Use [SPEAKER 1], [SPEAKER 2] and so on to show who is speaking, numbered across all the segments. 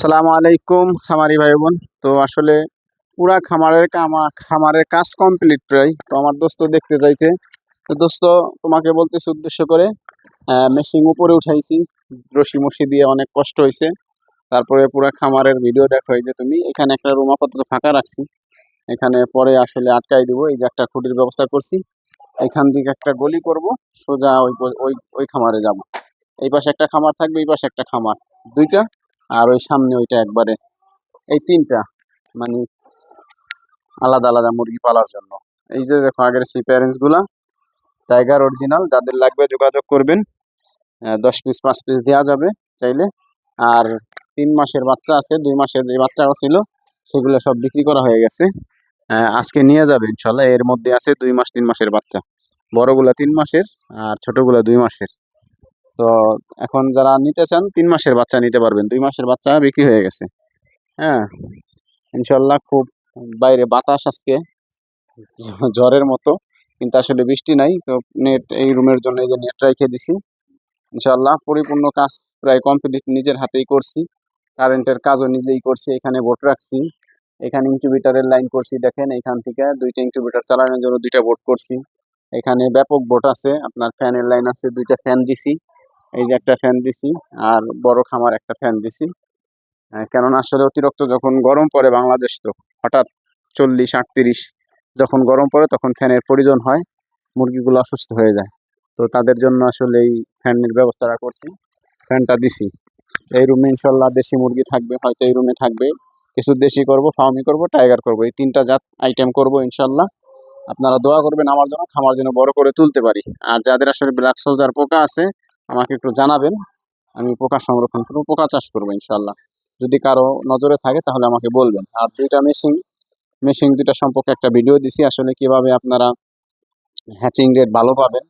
[SPEAKER 1] আসসালামু আলাইকুম, খামারি ভাই বোন তো আসলে পুরা খামারের খামারের কাজ কমপ্লিট প্রায়। তো আমার দোস্ত দেখতে চাইছে। তো দোস্ত, তোমাকে বলতেছি উদ্দেশ্য করে মেশিন উপরে উঠাইছি। রশি মশি দিয়ে অনেক কষ্ট হয়েছে তারপরে পুরা খামারের ভিডিও দেখো যে তুমি। এখানে একটা রুম ফাঁকা রাখছি। এখানে পরে আসলে আটকাই দিব। এই যে একটা খুঁটির ব্যবস্থা করছি। এখান থেকে একটা গলি করব। সোজা ওই ওই ওই খামারে যাব। এই পাশে একটা খামার থাকবে, এই পাশে একটা খামার। দুইটা আর ওই সামনে ওইটা একবারে এই তিনটা মানে আলাদা আলাদা মুরগি পালার জন্য। এই যে দেখো আগের সেই প্যারেন্টসগুলা টাইগার অরিজিনাল যাদের লাগবে যোগাযোগ করবেন দশ পিস পাঁচ পিস দেওয়া যাবে চাইলে। আর তিন মাসের বাচ্চা আছে, দুই মাসের যে বাচ্চাও ছিল, সেগুলো সব বিক্রি করা হয়ে গেছে। আজকে নিয়ে যাবে ইনশাল্লাহ, এর মধ্যে আছে দুই মাস, তিন মাসের বাচ্চা। বড়গুলা তিন মাসের আর ছোটগুলা দুই মাসের। তো এখন যারা নিতে চান, তিন মাসের বাচ্চা নিতে পারবেন। দুই মাসের বাচ্চা বিক্রি হয়ে গেছে। হ্যাঁ ইনশাল্লাহ খুব বাইরে বাতাস আজকে ঝড়ের মতো। কিন্তু আসলে বৃষ্টি নাই, তো নেট এই রুমের জন্য এই যে নেট রেখে দিছি। ইনশাল্লাহ পরিপূর্ণ কাজ প্রায় কমপ্লিট নিজের হাতেই করছি। কারেন্টের কাজও নিজেই করছি, এখানে বোট রাখছি। এখানে ইনকিউবেটারের লাইন করছি, দেখেন এখান থেকে দুইটা ইনকিউবেটার চালানোর জন্য দুইটা বোট করছি। এখানে ব্যাপক বোট আছে, আপনার ফ্যানের লাইন আছে, দুইটা ফ্যান দিছি। এই যে একটা ফ্যান দিছি আর বড় খামার একটা ফ্যান দিছি। কেননা আসলে অতিরিক্ত যখন গরম পড়ে বাংলাদেশ তো, হঠাৎ চল্লিশ, আটত্রিশ যখন গরম পড়ে তখন ফ্যানের প্রয়োজন হয়, মুরগিগুলো অসুস্থ হয়ে যায়। তো তাদের জন্য আসলে এই ফ্যানের ব্যবস্থাটা করছি ফ্যানটা দিছি। এই রুমে ইনশাল্লাহ দেশি মুরগি থাকবে, হয়তো এই রুমে থাকবে। কিছু দেশি করব ফার্মি করব টাইগার করব, এই তিনটা জাত আইটেম করব ইনশাল্লাহ। আপনারা দোয়া করবেন আমার জন্য, খামার জন্য বড় করে তুলতে পারি। আর যাদের আসলে ব্ল্যাক সোলজার পোকা আছে আমাকে একটু জানাবেন। আমি পোকা সংরক্ষণ করব, পোকা চাষ করব ইনশাল্লাহ যদি কারও নজরে থাকে তাহলে আমাকে বলবেন। আর দুইটা মেশিন মেশিন দুইটা সম্পর্কে একটা ভিডিও দিছি। আসলে কীভাবে আপনারা হ্যাচিং রেট ভালো পাবেন,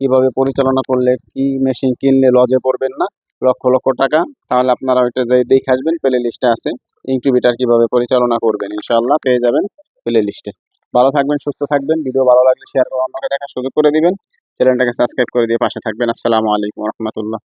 [SPEAKER 1] কীভাবে পরিচালনা করলে কি মেশিন কিনলে লজে পড়বেন না, লক্ষ লক্ষ টাকা, তাহলে আপনারা ওইটা যাই দেখে আসবেন প্লে লিস্টে আছে। ইনকিউবেটার কীভাবে পরিচালনা করবেন ইনশাল্লাহ পেয়ে যাবেন প্লে লিস্টে ভালো থাকবেন, সুস্থ থাকবেন। ভিডিও ভালো লাগলে শেয়ার করে অন্যকে দেখার সুযোগ করে দিবেন। চ্যানেলটাকে সাবস্ক্রাইব করে দিয়ে পাশে থাকবেন। আসসালামু আলাইকুম রহমতুল্লাহ।